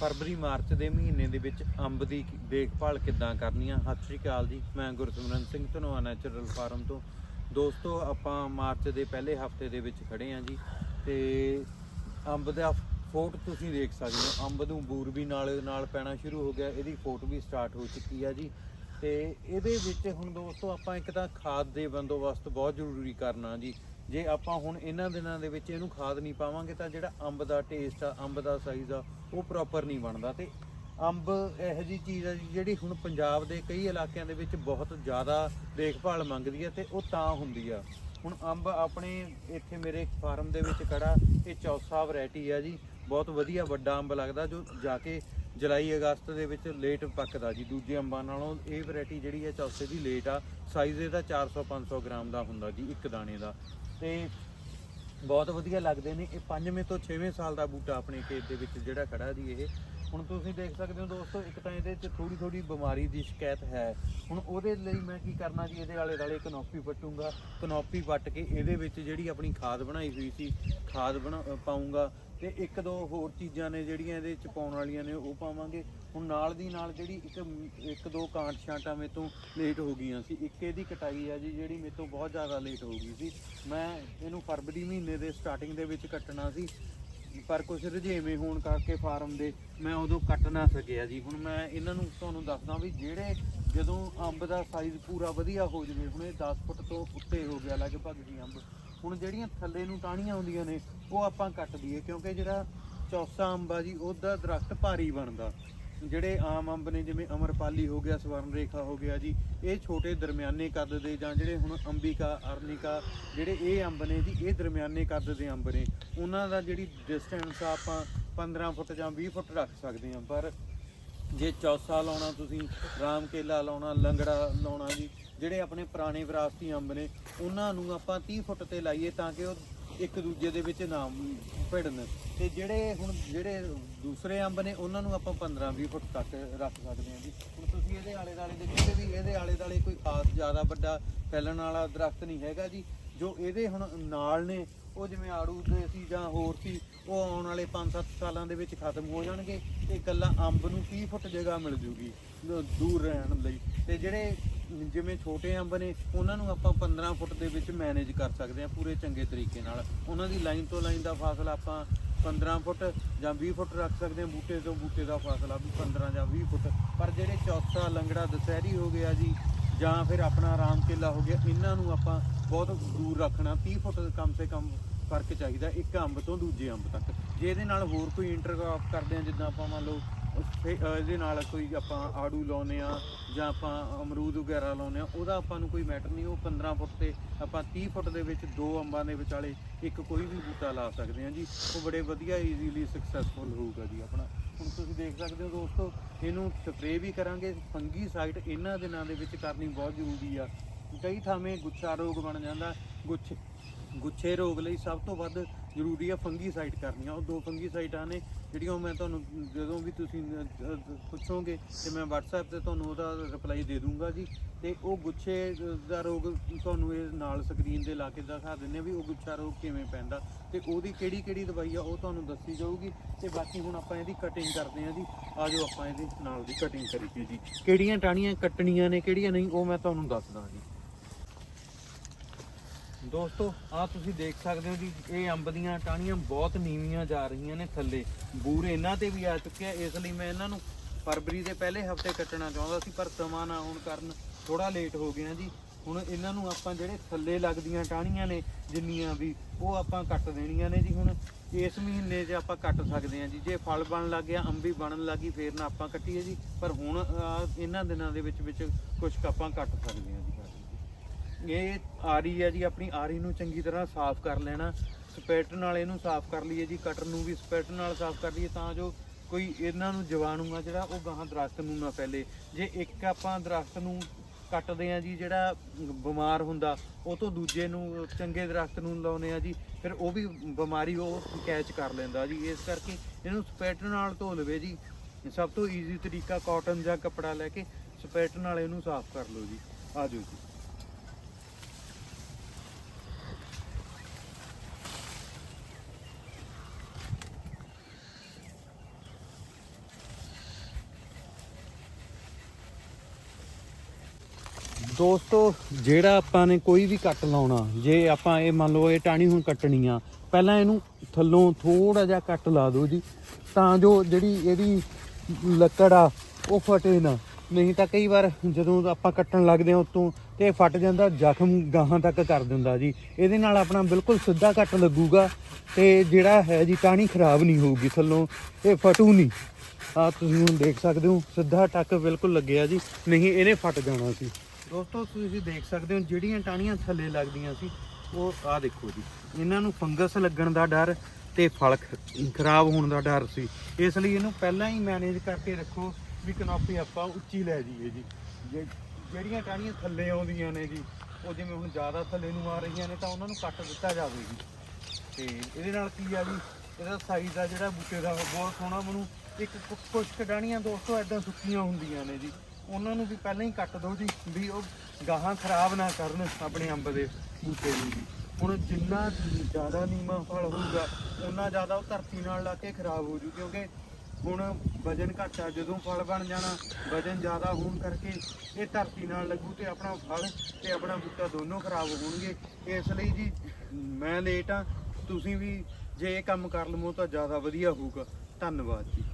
ਫਰਵਰੀ, March ਦੇ ਮਹੀਨੇ ਦੇ ਵਿੱਚ ਅੰਬ ਦੀ ਦੇਖਭਾਲ ਕਿੱਦਾਂ ਕਰਨੀ ਆ ਸਤਿ ਸ਼੍ਰੀ ਅਕਾਲ ਜੀ, ਮੈਂ ਗੁਰਸਿਮਰਨ ਸਿੰਘ ਧਨੋਆ, ਨੈਚੁਰਲ ਫਾਰਮ ਤੋਂ। ਦੋਸਤੋ, ਆਪਾਂ ਮਾਰਚ ਦੇ ਪਹਿਲੇ ਹਫ਼ਤੇ ਦੇ ਵਿੱਚ ਖੜੇ ਆ ਜੀ, ਤੇ ਅੰਬ ਦਾ ਫੋਟ ਤੁਸੀਂ ਦੇਖ ਸਕਦੇ ਹੋ। ਅੰਬ ਨੂੰ ਬੂਰ ਵੀ ਨਾਲ ਨਾਲ ਪੈਣਾ ਸ਼ੁਰੂ ਹੋ ਗਿਆ, ਇਹਦੀ ਫੋਟ ਵੀ ਸਟਾਰਟ ਹੋ ਚੁੱਕੀ ਆ ਜੀ। ਤੇ ਇਹਦੇ ਵਿੱਚ ਹੁਣ ਦੋਸਤੋ, ਆਪਾਂ ਇੱਕ ਤਾਂ ਖਾਦ ਦੇ ਬੰਦੋਬਸਤ ਬਹੁਤ ਜ਼ਰੂਰੀ ਕਰਨਾ ਜੀ। ਜੇ ਆਪਾਂ ਹੁਣ ਇਹਨਾਂ ਦਿਨਾਂ ਦੇ ਵਿੱਚ ਇਹਨੂੰ ਖਾਦ ਨਹੀਂ ਪਾਵਾਂਗੇ ਤਾਂ ਜਿਹੜਾ ਅੰਬ ਦਾ ਟੇਸਟ ਆ, ਅੰਬ ਦਾ ਸਾਈਜ਼ ਆ, ਉਹ ਪ੍ਰੋਪਰ ਨਹੀਂ ਬਣਦਾ। ਤੇ ਅੰਬ ਇਹੋ ਜੀ ਚੀਜ਼ ਆ ਜੀ ਜਿਹੜੀ ਹੁਣ ਪੰਜਾਬ ਦੇ ਕਈ ਇਲਾਕਿਆਂ ਦੇ ਵਿੱਚ ਬਹੁਤ ਜ਼ਿਆਦਾ ਦੇਖਭਾਲ ਮੰਗਦੀ ਹੈ ਤੇ ਉਹ ਤਾਂ ਹੁੰਦੀ ਆ। ਹੁਣ ਅੰਬ ਆਪਣੇ ਇੱਥੇ ਮੇਰੇ ਫਾਰਮ ਦੇ ਵਿੱਚ ਖੜਾ, ਇਹ ਚੌਸਾ ਵੈਰਾਈਟੀ ਆ ਜੀ। ਬਹੁਤ ਵਧੀਆ ਵੱਡਾ ਅੰਬ ਲੱਗਦਾ ਜੋ ਜਾ ਕੇ ਜੁਲਾਈ ਅਗਸਤ ਦੇ ਵਿੱਚ ਲੇਟ ਪੱਕਦਾ ਜੀ ਦੂਜੇ ਅੰਬਾਂ ਨਾਲੋਂ। ਇਹ ਵੈਰਾਈਟੀ ਜਿਹੜੀ ਹੈ ਚੌਥੇ ਦੀ ਲੇਟ ਆ। ਸਾਈਜ਼ ਇਹਦਾ 400 500 ਗ੍ਰਾਮ ਦਾ ਹੁੰਦਾ ਜੀ ਇੱਕ ਦਾਣੇ ਦਾ। ਤੇ ਬਹੁਤ ਵਧੀਆ ਲੱਗਦੇ ਨੇ। ਇਹ ਪੰਜਵੇਂ ਤੋਂ 6ਵੇਂ ਸਾਲ ਦਾ ਬੂਟਾ ਆਪਣੇ ਖੇਤ ਦੇ ਵਿੱਚ ਜਿਹੜਾ ਖੜਾ ਜੀ ਇਹ। ਹੁਣ ਤੁਸੀਂ ਦੇਖ ਸਕਦੇ ਹੋ ਦੋਸਤੋ ਇੱਕ ਤਾਂ ਇਹਦੇ 'ਚ ਥੋੜੀ ਥੋੜੀ ਬਿਮਾਰੀ ਦੀ ਸ਼ਿਕਾਇਤ ਹੈ। ਹੁਣ ਉਹਦੇ ਲਈ ਮੈਂ ਕੀ ਕਰਨਾ ਜੀ ਇਹਦੇ ਆਲੇ ਦੁਆਲੇ ਕਨੋਪੀ ਪੱਟੂੰਗਾ ਕਨੋਪੀ ਪੱਟ ਕੇ ਇਹਦੇ ਵਿੱਚ ਜਿਹੜੀ ਆਪਣੀ ਖਾਦ ਬਣਾਈ ਹੋਈ ਸੀ ਖਾਦ ਬਣਾ ਅ, ਪਾਊਂਗਾ। ਤੇ ਇੱਕ ਦੋ ਹੋਰ ਚੀਜ਼ਾਂ ਨੇ ਜਿਹੜੀਆਂ ਇਹਦੇ ਚ ਪਾਉਣ ਵਾਲੀਆਂ ਨੇ, ਉਹ ਪਾਵਾਂਗੇ। ਹੁਣ ਨਾਲ ਦੀ ਨਾਲ ਜਿਹੜੀ ਇੱਕ ਇੱਕ ਦੋ ਕਾਂਟ ਛਾਂਟਾਂ ਮੇ ਤੋਂ ਲੇਟ ਹੋ ਗਈਆਂ ਸੀ। ਇੱਕ ਇਹਦੀ ਕਟਾਈ ਆ ਜੀ, ਜਿਹੜੀ ਮੇ ਤੋਂ ਬਹੁਤ ਜ਼ਿਆਦਾ ਲੇਟ ਹੋ ਗਈ ਸੀ। ਮੈਂ ਇਹਨੂੰ ਫਰਵਰੀ ਮਹੀਨੇ ਦੇ ਸਟਾਰਟਿੰਗ ਦੇ ਵਿੱਚ ਕੱਟਣਾ ਸੀ। ਪਰ ਕੁਝ ਰੁਝੇਵੇਂ ਹੋਣ ਕਰਕੇ ਫਾਰਮ ਦੇ ਮੈਂ ਉਦੋਂ ਕੱਟ ਨਾ ਸਕਿਆ ਜੀ। ਹੁਣ ਮੈਂ ਇਹਨਾਂ ਨੂੰ ਤੁਹਾਨੂੰ ਦੱਸਦਾ ਵੀ ਜਿਹੜੇ ਜਦੋਂ ਅੰਬ ਦਾ ਸਾਈਜ਼ ਪੂਰਾ ਵਧੀਆ ਹੋ ਜਵੇ, ਹੁਣ ਇਹ 10 ਫੁੱਟ ਤੋਂ ਉੱਤੇ ਹੋ ਗਿਆ, ਲਗਭਗ ਜੀ ਅੰਬ। ਹੁਣ ਜਿਹੜੀਆਂ ਥੱਲੇ ਨੂੰ ਟਾਹਣੀਆਂ ਆਉਂਦੀਆਂ ਨੇ, ਉਹ ਆਪਾਂ ਕੱਟ ਦਈਏ, ਕਿਉਂਕਿ ਜਿਹੜਾ ਚੌਸਾ ਅੰਬ ਆ ਜੀ, ਉਹਦਾ ਦਰਖਤ ਭਾਰੀ ਬਣਦਾ। ਜਿਹੜੇ ਆਮ ਅੰਬ ਨੇ, ਜਿਵੇਂ ਅਮਰਪਾਲੀ ਹੋ ਗਿਆ ਸਵਰਨ ਰੇਖਾ ਹੋ ਗਿਆ ਜੀ, ਇਹ ਛੋਟੇ ਦਰਮਿਆਨੇ ਕੱਦ ਦੇ ਜਾਂ ਜਿਹੜੇ ਹੁਣ ਅੰਬਿਕਾ, ਅਰਨਿਕਾ, ਜਿਹੜੇ ਇਹ ਅੰਬ ਨੇ ਜੀ, ਇਹ ਦਰਮਿਆਨੇ ਕੱਦ ਦੇ ਅੰਬ ਨੇ। ਉਹਨਾਂ ਦਾ ਜਿਹੜੀ ਡਿਸਟੈਂਸ ਆ, ਆਪਾਂ 15 ਫੁੱਟ ਜਾਂ 20 ਫੁੱਟ ਰੱਖ ਸਕਦੇ ਹਾਂ, ਪਰ ਜੇ ਚੌਸਾ ਲਾਉਣਾ, ਤੁਸੀਂ ਰਾਮ ਕੇਲਾ ਲਾਉਣਾ, ਲੰਗੜਾ ਲਾਉਣਾ ਜੀ, ਜਿਹੜੇ ਆਪਣੇ ਪੁਰਾਣੇ ਵਿਰਾਸਤੀ ਅੰਬ ਨੇ, ਉਹਨਾਂ ਨੂੰ ਆਪਾਂ 30 ਫੁੱਟ ਤੇ ਲਾਈਏ ਤਾਂ ਕਿ ਉਹ ਇੱਕ ਦੂਜੇ ਦੇ ਵਿੱਚ ਨਾ ਭਿੜਨ। ਤੇ ਜਿਹੜੇ ਹੁਣ ਜਿਹੜੇ ਦੂਸਰੇ ਅੰਬ ਨੇ, ਉਹਨਾਂ ਨੂੰ ਆਪਾਂ 15 20 ਫੁੱਟ ਤੱਕ ਰੱਖ ਸਕਦੇ ਹਾਂ ਜੀ। ਹੁਣ ਤੁਸੀਂ ਇਹਦੇ ਆਲੇ ਦਾਲੇ ਦੇਖੋਗੇ ਵੀ ਇਹਦੇ ਆਲੇ ਦਾਲੇ ਕੋਈ ਖਾਸ ਜ਼ਿਆਦਾ ਵੱਡਾ ਫੈਲਣ ਵਾਲਾ ਦਰਖਤ ਨਹੀਂ ਹੈਗਾ ਜੀ। ਜੋ ਇਹਦੇ ਹੁਣ ਨਾਲ ਨੇ ਉਹ ਜਿਵੇਂ ਆੜੂ ਦੇ ਸੀ ਜਾਂ ਹੋਰ ਸੀ, ਉਹ ਆਉਣ ਵਾਲੇ 5-7 ਸਾਲਾਂ ਦੇ ਵਿੱਚ ਖਤਮ ਹੋ ਜਾਣਗੇ ਤੇ ਇਕੱਲਾ ਅੰਬ ਨੂੰ 30 ਫੁੱਟ ਜਗ੍ਹਾ ਮਿਲ ਜੂਗੀ ਦੂਰ ਰਹਿਣ ਲਈ। ਤੇ ਜਿਹੜੇ ਜਿਵੇਂ ਛੋਟੇ ਅੰਬ ਨੇ, ਉਹਨਾਂ ਨੂੰ ਆਪਾਂ 15 ਫੁੱਟ ਦੇ ਵਿੱਚ ਮੈਨੇਜ ਕਰ ਸਕਦੇ ਹਾਂ ਪੂਰੇ ਚੰਗੇ ਤਰੀਕੇ ਨਾਲ। ਉਹਨਾਂ ਦੀ ਲਾਈਨ ਤੋਂ ਲਾਈਨ ਦਾ ਫਾਸਲਾ ਆਪਾਂ 15 ਫੁੱਟ ਜਾਂ 20 ਫੁੱਟ ਰੱਖ ਸਕਦੇ ਹਾਂ, ਬੂਟੇ ਤੋਂ ਬੂਟੇ ਦਾ ਫਾਸਲਾ ਵੀ 15 ਜਾਂ 20 ਫੁੱਟ। ਪਰ ਜਿਹੜੇ ਚੌਥਾ ਲੰਗੜਾ ਦਸਹਿਰੀ ਹੋ ਗਿਆ ਜੀ ਜਾਂ ਫਿਰ ਆਪਣਾ ਰਾਮ ਕੇਲਾ ਹੋ ਗਿਆ, ਇਹਨਾਂ ਨੂੰ ਆਪਾਂ ਬਹੁਤ ਦੂਰ ਰੱਖਣਾ 30 ਫੁੱਟ ਕਮ ਸੇ ਕਮ ਫ਼ਰਕ ਚਾਹੀਦਾ, ਇੱਕ ਅੰਬ ਤੋਂ ਦੂਜੇ ਅੰਬ ਤੱਕ। ਜੇ ਇਹਦੇ ਨਾਲ ਹੋਰ ਕੋਈ ਇੰਟਰਕ੍ਰਾਪ ਕਰਦੇ ਆ, ਜਿੱਦਾਂ ਆਪਾਂ ਮੰਨ ਲਓ, ਫੇ- ਇਹਦੇ ਨਾਲ ਕੋਈ ਆਪਾਂ ਆੜੂ ਲਾਉਨੇ ਆ, ਜਾਂ ਆਪਾਂ ਅਮਰੂਦ ਵਗੈਰਾ ਲਾਉਨੇ ਆ, ਉਹਦਾ ਆਪਾਂ ਨੂੰ ਕੋਈ ਮੈਟਰ ਨਹੀਂ, ਉਹ 15 ਫੁੱਟ ਤੇ ਆਪਾਂ 30 ਫੁੱਟ ਦੇ ਵਿੱਚ ਦੋ ਅੰਬਾਂ ਦੇ ਵਿਚਾਲੇ ਇੱਕ ਕੋਈ ਵੀ ਬੂਟਾ ਲਾ ਸਕਦੇ ਆ ਜੀ। ਉਹ ਬੜੇ ਵਧੀਆ ਈਜ਼ੀਲੀ ਸਕਸੈਸਫੁਲ ਹੋਊਗਾ ਜੀ ਆਪਣਾ। ਹੁਣ ਤੁਸੀਂ ਦੇਖ ਸਕਦੇ ਹੋ ਦੋਸਤੋ, ਇਹਨੂੰ ਸਪਰੇਅ ਵੀ ਕਰਾਂਗੇ। ਫੰਗੀ ਸਾਈਟ ਇਹਨਾਂ ਦਿਨਾਂ ਦੇ ਵਿੱਚ ਕਰਨੀ ਬਹੁਤ ਜ਼ਰੂਰੀ ਆ। ਕਈ ਥਾਵੇਂ ਗੁੱਛਾ ਰੋਗ ਬਣ ਜਾਂਦਾ। ਗੁੱਛ ਗੁੱਛੇ ਰੋਗ ਲਈ ਸਭ ਤੋਂ ਵੱਧ ਜ਼ਰੂਰੀ ਆ ਫੰਗੀ ਸਾਈਡ ਕਰਨੀਆਂ। ਉਹ ਦੋ ਫੰਗੀ ਸਾਈਟਾਂ ਨੇ, ਜਿਹੜੀਆਂ ਉਹ ਮੈਂ ਤੁਹਾਨੂੰ ਜਦੋਂ ਵੀ ਤੁਸੀਂ ਪੁੱਛੋਗੇ ਤੇ ਮੈਂ WhatsApp ਤੇ ਤੁਹਾਨੂੰ ਉਹਦਾ ਰਿਪਲਾਈ ਦੇ ਦੂੰਗਾ ਜੀ। ਤੇ ਉਹ ਗੁੱਛੇ ਦਾ ਰੋਗ ਤੁਹਾਨੂੰ ਇਹ ਨਾਲ ਸਕਰੀਨ ਤੇ ਲਾ ਕੇ ਦਿਖਾ ਦਿੰਨੇ ਆ ਵੀ ਉਹ ਗੁੱਛਾ ਰੋਗ ਕਿਵੇਂ ਪੈਂਦਾ। ਤੇ ਉਹਦੀ ਕਿਹੜੀ ਕਿਹੜੀ ਦਵਾਈ ਆ, ਉਹ ਤੁਹਾਨੂੰ ਦੱਸੀ ਜਾਊਗੀ। ਤੇ ਬਾਕੀ ਹੁਣ ਆਪਾਂ ਇਹਦੀ ਕਟਿੰਗ ਕਰਦੇ ਆ ਜੀ। ਆਜੋ ਆਪਾਂ ਇਹਦੇ ਨਾਲ ਦੀ ਕਟਿੰਗ ਕਰੀਏ ਜੀ। ਕਿਹੜੀਆਂ ਟਾਹਣੀਆਂ ਕੱਟਣੀਆਂ ਨੇ, ਕਿਹੜੀਆਂ ਨਹੀਂ, ਉਹ ਮੈਂ ਤੁਹਾਨੂੰ ਦੱਸਦਾ ਜੀ। ਦੋਸਤੋ ਆ ਤੁਸੀਂ ਦੇਖ ਸਕਦੇ ਹੋ ਜੀ, ਇਹ ਅੰਬ ਦੀਆਂ ਟਾਹਣੀਆਂ ਬਹੁਤ ਨੀਵੀਆਂ ਜਾ ਰਹੀਆਂ ਨੇ ਥੱਲੇ। ਬੂਰ ਇਹਨਾਂ ਤੇ ਵੀ ਆ ਚੁੱਕਿਆ, ਇਸ ਲਈ ਮੈਂ ਇਹਨਾਂ ਨੂੰ ਫਰਵਰੀ ਦੇ ਪਹਿਲੇ ਹਫ਼ਤੇ ਕੱਟਣਾ ਚਾਹੁੰਦਾ ਸੀ, ਪਰ ਸਮਾਂ ਨਾ ਆਉਣ ਕਾਰਨ ਥੋੜਾ ਲੇਟ ਹੋ ਗਿਆ ਜੀ। ਹੁਣ ਇਹਨਾਂ ਨੂੰ ਆਪਾਂ ਜਿਹੜੇ ਥੱਲੇ ਲੱਗਦੀਆਂ ਟਾਹਣੀਆਂ ਨੇ, ਜਿੰਨੀਆਂ ਵੀ, ਉਹ ਆਪਾਂ ਕੱਟ ਦੇਣੀਆਂ ਨੇ ਜੀ ਹੁਣ। ਇਸ ਮਹੀਨੇ 'ਚ ਆਪਾਂ ਕੱਟ ਸਕਦੇ ਹਾਂ ਜੀ। ਜੇ ਫਲ ਬਣ ਲੱਗ ਗਿਆ, ਅੰਬੀ ਬਣਨ ਲੱਗੀ ਫੇਰ ਨਾ ਆਪਾਂ ਕੱਟੀਏ ਜੀ। ਪਰ ਹੁਣ ਇਹਨਾਂ ਦਿਨਾਂ ਦੇ ਵਿੱਚ ਵਿੱਚ ਕੁਝ ਆਪਾਂ ਕੱਟ ਸਕਦੇ ਹਾਂ ਜੀ। ਇਹ ਆਰੀ ਹੈ ਜੀ, ਆਪਣੀ ਆਰੀ ਨੂੰ ਚੰਗੀ ਤਰ੍ਹਾਂ ਸਾਫ਼ ਕਰ ਲੈਣਾ। ਸਪੈਟ ਨਾਲ ਇਹਨੂੰ ਸਾਫ਼ ਕਰ ਲਈਏ ਜੀ, ਕਟਰ ਨੂੰ ਵੀ ਸਪੈਟ ਨਾਲ ਸਾਫ਼ ਕਰ ਲਈਏ ਤਾਂ ਜੋ ਕੋਈ ਇਹਨਾਂ ਨੂੰ ਜਵਾਣੂ ਆ ਜਿਹੜਾ ਉਹ ਗਾਹਾਂ ਦਰਖਤ ਨੂੰ ਨਾ ਫੈਲੇ। ਜੇ ਇੱਕ ਆਪਾਂ ਦਰਖਤ ਨੂੰ ਕੱਟਦੇ ਆ ਜੀ, ਜਿਹੜਾ ਬਿਮਾਰ ਹੁੰਦਾ, ਉਹ ਤੋਂ ਦੂਜੇ ਨੂੰ ਚੰਗੇ ਦਰਖਤ ਨੂੰ ਲਾਉਨੇ ਆ ਜੀ, ਫਿਰ ਉਹ ਵੀ ਬਿਮਾਰੀ ਉਹ ਕੈਚ ਕਰ ਲੈਂਦਾ ਜੀ। ਇਸ ਕਰਕੇ ਇਹਨੂੰ ਸਪੈਟ ਨਾਲ ਧੋ ਲਵੇ ਜੀ। ਸਭ ਤੋਂ ਈਜ਼ੀ ਤਰੀਕਾ ਕਾਟਨ ਜਾਂ ਕੱਪੜਾ ਲੈ ਕੇ ਸਪੈਟ ਨਾਲ ਇਹਨੂੰ ਸਾਫ਼ ਕਰ ਲਓ ਜੀ। ਆ ਜਾਓ ਜੀ। ਦੋਸਤੋ, ਜਿਹੜਾ ਆਪਾਂ ਨੇ ਕੋਈ ਵੀ ਕੱਟ ਲਾਉਣਾ, ਜੇ ਆਪਾਂ ਇਹ ਮੰਨ ਲਓ ਇਹ ਟਾਣੀ ਹੁਣ ਕੱਟਣੀ ਆ, ਪਹਿਲਾਂ ਇਹਨੂੰ ਥੱਲੋਂ ਥੋੜਾ ਜਿਹਾ ਕੱਟ ਲਾ ਦਿਓ ਜੀ, ਤਾਂ ਜੋ ਜਿਹੜੀ ਇਹਦੀ ਲੱਕੜ ਆ, ਉਹ ਫਟੇ ਨਾ। ਨਹੀਂ ਤਾਂ ਕਈ ਵਾਰ ਜਦੋਂ ਆਪਾਂ ਕੱਟਣ ਲੱਗਦੇ ਹਾਂ ਉਤੋਂ ਤੇ ਇਹ ਫਟ ਜਾਂਦਾ, ਜ਼ਖਮ ਗਾਹਾਂ ਤੱਕ ਕਰ ਦਿੰਦਾ ਜੀ। ਇਹਦੇ ਨਾਲ ਆਪਣਾ ਬਿਲਕੁਲ ਸਿੱਧਾ ਕੱਟ ਲੱਗੂਗਾ ਤੇ ਜਿਹੜਾ ਹੈ ਜੀ ਟਾਣੀ ਖਰਾਬ ਨਹੀਂ ਹੋਊਗੀ ਥੱਲੋਂ, ਇਹ ਫਟੂ ਨਹੀਂ। ਆ ਤੁਸੀਂ ਹੁਣ ਦੇਖ ਸਕਦੇ ਹੋ, ਸਿੱਧਾ ਟੱਕ ਬਿਲਕੁਲ ਲੱਗਿਆ ਜੀ, ਨਹੀਂ ਇਹਨੇ ਫਟ ਜਾਣਾ ਸੀ। ਦੋਸਤੋ, ਤੁਸੀਂ ਦੇਖ ਸਕਦੇ ਹੋ ਜਿਹੜੀਆਂ ਟਾਹਣੀਆਂ ਥੱਲੇ ਲੱਗਦੀਆਂ ਸੀ, ਉਹ ਆ ਦੇਖੋ ਜੀ। ਇਹਨਾਂ ਨੂੰ ਫੰਗਸ ਲੱਗਣ ਦਾ ਡਰ ਤੇ ਫਲ ਖ- ਖਰਾਬ ਹੋਣ ਦਾ ਡਰ ਸੀ। ਇਸ ਲਈ ਇਹਨੂੰ ਪਹਿਲਾਂ ਹੀ ਮੈਨੇਜ ਕਰਕੇ ਰੱਖੋ ਵੀ ਕਨੋਪੀ ਆਪਾਂ ਉੱਚੀ ਲੈ ਜਾਈਏ ਜੀ। ਜਿਹੜੀਆਂ ਟਾਹਣੀਆਂ ਥੱਲੇ ਆਉਂਦੀਆਂ ਨੇ ਜੀ, ਉਹ ਜਿਵੇਂ ਹੁਣ ਜ਼ਿਆਦਾ ਥੱਲੇ ਨੂੰ ਆ ਰਹੀਆਂ ਨੇ ਤਾਂ ਉਹਨਾਂ ਨੂੰ ਕੱਟ ਦਿੱਤਾ ਜਾਵੇ ਜੀ। ਤੇ ਇਹਦੇ ਨਾਲ ਕੀ ਆ ਜੀ, ਇਹਦਾ ਸਾਈਜ਼ ਆ ਜਿਹੜਾ ਬੂਟੇ ਦਾ ਬਹੁਤ ਸੋਹਣਾ ਬਣੂ। ਇੱਕ ਕੁ- ਕੁਛ ਕਡਾਣੀਆਂ ਦੋਸਤੋ ਐਦਾਂ ਸੁੱਕੀਆਂ ਹੁੰਦੀਆਂ ਨੇ ਜੀ। ਉਹਨਾਂ ਨੂੰ ਵੀ ਪਹਿਲਾਂ ਹੀ ਕੱਟ ਦਿਓ ਜੀ, ਵੀ ਉਹ ਗਾਹਾਂ ਖਰਾਬ ਨਾ ਕਰਨ ਆਪਣੇ ਅੰਬ ਦੇ ਬੂਟੇ ਨੂੰ ਜੀ। ਹੁਣ ਜਿੰਨਾ ਜ਼ਿਆਦਾ ਨੀਮਾ ਫਲ ਹੋਊਗਾ ਉਨਾ ਜ਼ਿਆਦਾ ਉਹ ਧਰਤੀ ਨਾਲ ਲਾ ਕੇ ਖਰਾਬ ਹੋ ਜੂ, ਕਿਉਂਕਿ ਹੁਣ ਵਜਨ ਘੱਟ ਆ, ਜਦੋਂ ਫਲ ਬਣ ਜਾਣਾ, ਵਜਨ ਜ਼ਿਆਦਾ ਹੋਣ ਕਰਕੇ ਇਹ ਧਰਤੀ ਨਾਲ ਲੱਗੂ ਤੇ ਆਪਣਾ ਫਲ ਤੇ ਆਪਣਾ ਬੂਟਾ ਦੋਨੋਂ ਖਰਾਬ ਹੋਣਗੇ। ਇਸ ਲਈ ਜੀ ਮੈਂ ਲੇਟ ਆ, ਤੁਸੀਂ ਵੀ ਜੇ ਇਹ ਕੰਮ ਕਰ ਲਵੋ ਤਾਂ ਜ਼ਿਆਦਾ ਵਧੀਆ ਹੋਊਗਾ। ਧੰਨਵਾਦ ਜੀ।